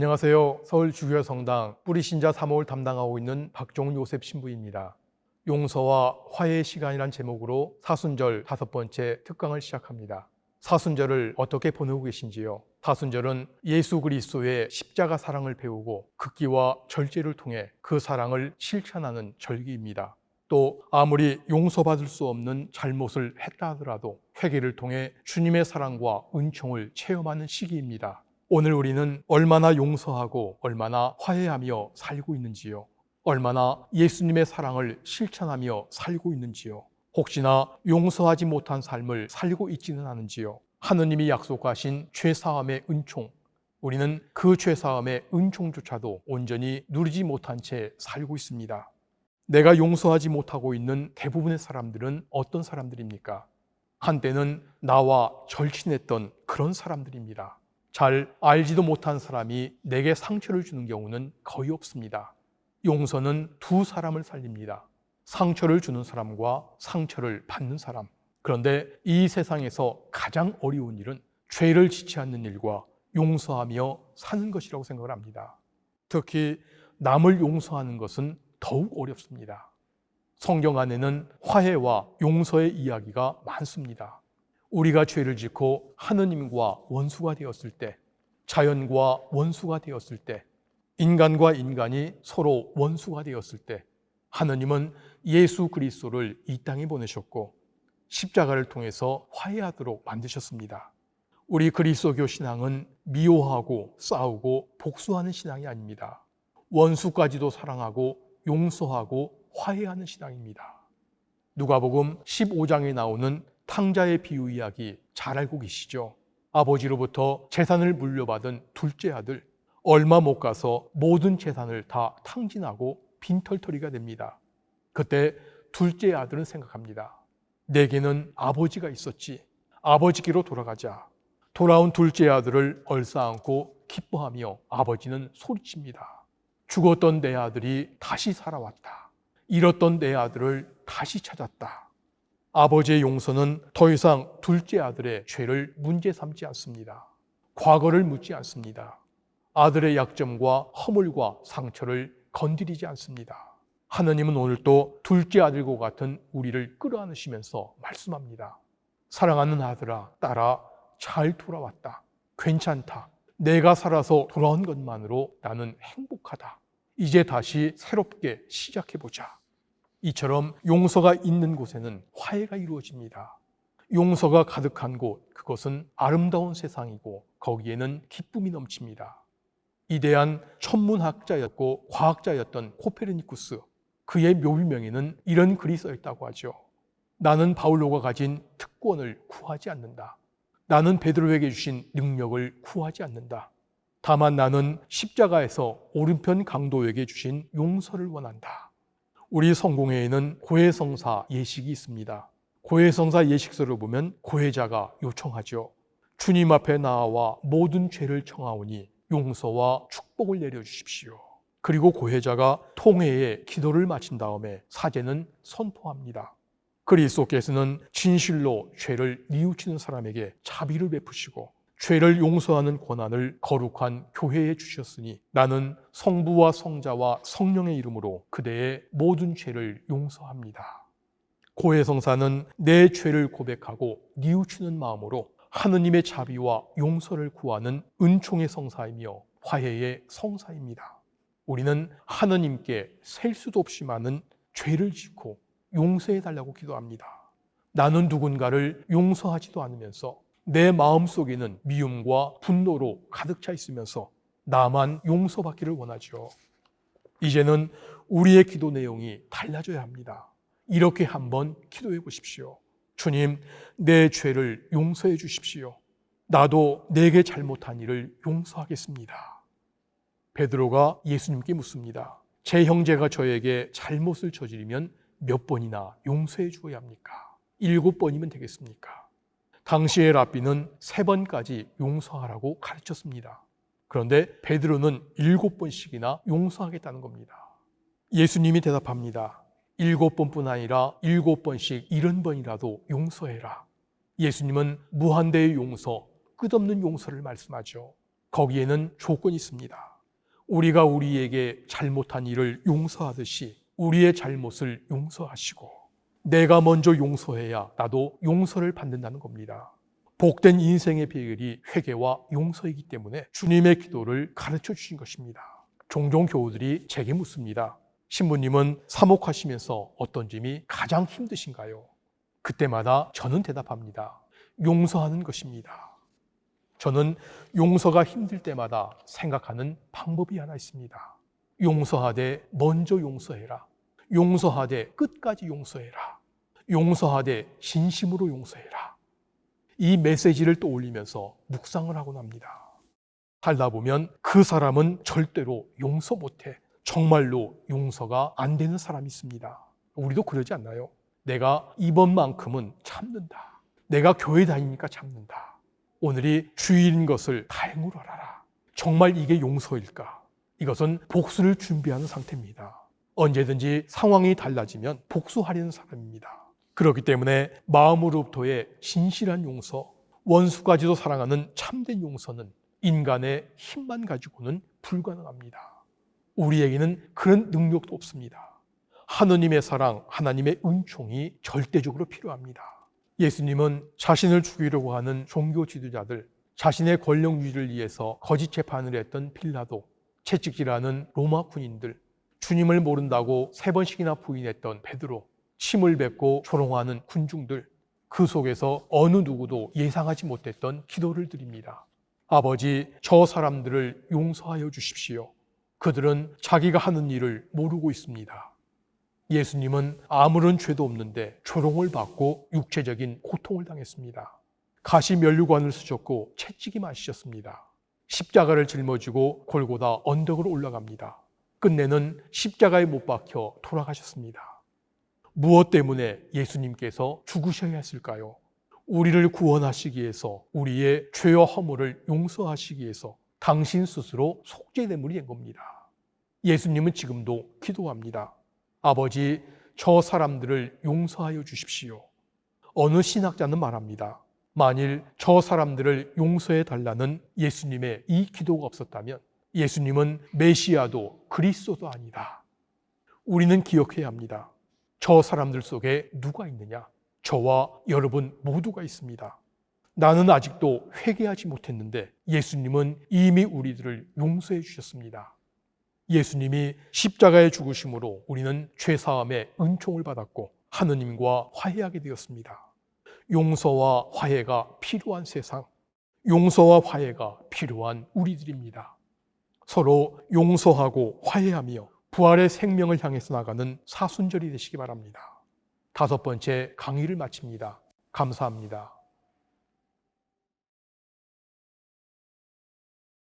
안녕하세요. 서울 주교회 성당 뿌리신자 사목을 담당하고 있는 박종훈 요셉 신부입니다. 용서와 화해의 시간이란 제목으로 사순절 다섯 번째 특강을 시작합니다. 사순절을 어떻게 보내고 계신지요? 사순절은 예수 그리스도의 십자가 사랑을 배우고 극기와 절제를 통해 그 사랑을 실천하는 절기입니다. 또 아무리 용서받을 수 없는 잘못을 했다 하더라도 회개를 통해 주님의 사랑과 은총을 체험하는 시기입니다. 오늘 우리는 얼마나 용서하고 얼마나 화해하며 살고 있는지요. 얼마나 예수님의 사랑을 실천하며 살고 있는지요. 혹시나 용서하지 못한 삶을 살고 있지는 않은지요. 하느님이 약속하신 죄사함의 은총. 우리는 그 죄사함의 은총조차도 온전히 누리지 못한 채 살고 있습니다. 내가 용서하지 못하고 있는 대부분의 사람들은 어떤 사람들입니까? 한때는 나와 절친했던 그런 사람들입니다. 잘 알지도 못한 사람이 내게 상처를 주는 경우는 거의 없습니다. 용서는 두 사람을 살립니다. 상처를 주는 사람과 상처를 받는 사람. 그런데 이 세상에서 가장 어려운 일은 죄를 짓지 않는 일과 용서하며 사는 것이라고 생각을 합니다. 특히 남을 용서하는 것은 더욱 어렵습니다. 성경 안에는 화해와 용서의 이야기가 많습니다. 우리가 죄를 짓고 하느님과 원수가 되었을 때, 자연과 원수가 되었을 때, 인간과 인간이 서로 원수가 되었을 때, 하느님은 예수 그리스도를 이 땅에 보내셨고 십자가를 통해서 화해하도록 만드셨습니다. 우리 그리스도교 신앙은 미워하고 싸우고 복수하는 신앙이 아닙니다. 원수까지도 사랑하고 용서하고 화해하는 신앙입니다. 누가복음 15장에 나오는 탕자의 비유 이야기 잘 알고 계시죠? 아버지로부터 재산을 물려받은 둘째 아들 얼마 못 가서 모든 재산을 다 탕진하고 빈털터리가 됩니다. 그때 둘째 아들은 생각합니다. 내게는 아버지가 있었지. 아버지께로 돌아가자. 돌아온 둘째 아들을 얼싸안고 기뻐하며 아버지는 소리칩니다. 죽었던 내 아들이 다시 살아왔다. 잃었던 내 아들을 다시 찾았다. 아버지의 용서는 더 이상 둘째 아들의 죄를 문제 삼지 않습니다. 과거를 묻지 않습니다. 아들의 약점과 허물과 상처를 건드리지 않습니다. 하느님은 오늘도 둘째 아들과 같은 우리를 끌어안으시면서 말씀합니다. 사랑하는 아들아, 딸아, 잘 돌아왔다. 괜찮다. 내가 살아서 돌아온 것만으로 나는 행복하다. 이제 다시 새롭게 시작해보자. 이처럼 용서가 있는 곳에는 화해가 이루어집니다. 용서가 가득한 곳, 그것은 아름다운 세상이고 거기에는 기쁨이 넘칩니다. 이대한 천문학자였고 과학자였던 코페르니쿠스, 그의 묘비명에는 이런 글이 써 있다고 하죠. 나는 바울로가 가진 특권을 구하지 않는다. 나는 베드로에게 주신 능력을 구하지 않는다. 다만 나는 십자가에서 오른편 강도에게 주신 용서를 원한다. 우리 성공회에는 고해성사 예식이 있습니다. 고해성사 예식서를 보면 고해자가 요청하죠. 주님 앞에 나와 모든 죄를 청하오니 용서와 축복을 내려주십시오. 그리고 고해자가 통회에 기도를 마친 다음에 사제는 선포합니다. 그리스도께서는 진실로 죄를 뉘우치는 사람에게 자비를 베푸시고 죄를 용서하는 권한을 거룩한 교회에 주셨으니 나는 성부와 성자와 성령의 이름으로 그대의 모든 죄를 용서합니다. 고해성사는 내 죄를 고백하고 뉘우치는 마음으로 하느님의 자비와 용서를 구하는 은총의 성사이며 화해의 성사입니다. 우리는 하느님께 셀 수도 없이 많은 죄를 짓고 용서해 달라고 기도합니다. 나는 누군가를 용서하지도 않으면서 내 마음 속에는 미움과 분노로 가득 차 있으면서 나만 용서받기를 원하죠. 이제는 우리의 기도 내용이 달라져야 합니다. 이렇게 한번 기도해 보십시오. 주님, 내 죄를 용서해 주십시오. 나도 내게 잘못한 일을 용서하겠습니다. 베드로가 예수님께 묻습니다. 제 형제가 저에게 잘못을 저지르면 몇 번이나 용서해 주어야 합니까? 일곱 번이면 되겠습니까? 당시의 랍비는 세 번까지 용서하라고 가르쳤습니다. 그런데 베드로는 일곱 번씩이나 용서하겠다는 겁니다. 예수님이 대답합니다. 일곱 번뿐 아니라 일곱 번씩 일흔 번이라도 용서해라. 예수님은 무한대의 용서, 끝없는 용서를 말씀하죠. 거기에는 조건이 있습니다. 우리가 우리에게 잘못한 일을 용서하듯이 우리의 잘못을 용서하시고 내가 먼저 용서해야 나도 용서를 받는다는 겁니다. 복된 인생의 비결이 회개와 용서이기 때문에 주님의 기도를 가르쳐 주신 것입니다. 종종 교우들이 제게 묻습니다. 신부님은 사목하시면서 어떤 점이 가장 힘드신가요? 그때마다 저는 대답합니다. 용서하는 것입니다. 저는 용서가 힘들 때마다 생각하는 방법이 하나 있습니다. 용서하되 먼저 용서해라. 용서하되 끝까지 용서해라. 용서하되 진심으로 용서해라. 이 메시지를 떠올리면서 묵상을 하곤 합니다. 살다 보면 그 사람은 절대로 용서 못해. 정말로 용서가 안 되는 사람이 있습니다. 우리도 그러지 않나요? 내가 이번만큼은 참는다. 내가 교회 다니니까 참는다. 오늘이 주일인 것을 다행으로 알아라. 정말 이게 용서일까? 이것은 복수를 준비하는 상태입니다. 언제든지 상황이 달라지면 복수하려는 사람입니다. 그렇기 때문에 마음으로부터의 진실한 용서, 원수까지도 사랑하는 참된 용서는 인간의 힘만 가지고는 불가능합니다. 우리에게는 그런 능력도 없습니다. 하느님의 사랑, 하나님의 은총이 절대적으로 필요합니다. 예수님은 자신을 죽이려고 하는 종교 지도자들, 자신의 권력 유지를 위해서 거짓 재판을 했던 빌라도, 채찍질하는 로마 군인들, 주님을 모른다고 세 번씩이나 부인했던 베드로, 침을 뱉고 조롱하는 군중들, 그 속에서 어느 누구도 예상하지 못했던 기도를 드립니다. 아버지, 저 사람들을 용서하여 주십시오. 그들은 자기가 하는 일을 모르고 있습니다. 예수님은 아무런 죄도 없는데 조롱을 받고 육체적인 고통을 당했습니다. 가시 면류관을 쓰셨고 채찍이 마시셨습니다. 십자가를 짊어지고 골고다 언덕으로 올라갑니다. 끝내는 십자가에 못 박혀 돌아가셨습니다. 무엇 때문에 예수님께서 죽으셔야 했을까요? 우리를 구원하시기 위해서 우리의 죄와 허물을 용서하시기 위해서 당신 스스로 된 겁니다. 예수님은 지금도 기도합니다. 아버지, 저 사람들을 용서하여 주십시오. 어느 신학자는 말합니다. 만일 저 사람들을 용서해 달라는 예수님의 이 기도가 없었다면 예수님은 메시아도 그리스도도 아니다. 우리는 기억해야 합니다. 저 사람들 속에 누가 있느냐? 저와 여러분 모두가 있습니다. 나는 아직도 회개하지 못했는데 예수님은 이미 우리들을 용서해 주셨습니다. 예수님이 십자가에 죽으심으로 우리는 죄사함의 은총을 받았고 하느님과 화해하게 되었습니다. 용서와 화해가 필요한 세상, 용서와 화해가 필요한 우리들입니다. 서로 용서하고 화해하며 부활의 생명을 향해서 나가는 사순절이 되시기 바랍니다. 다섯 번째 강의를 마칩니다. 감사합니다.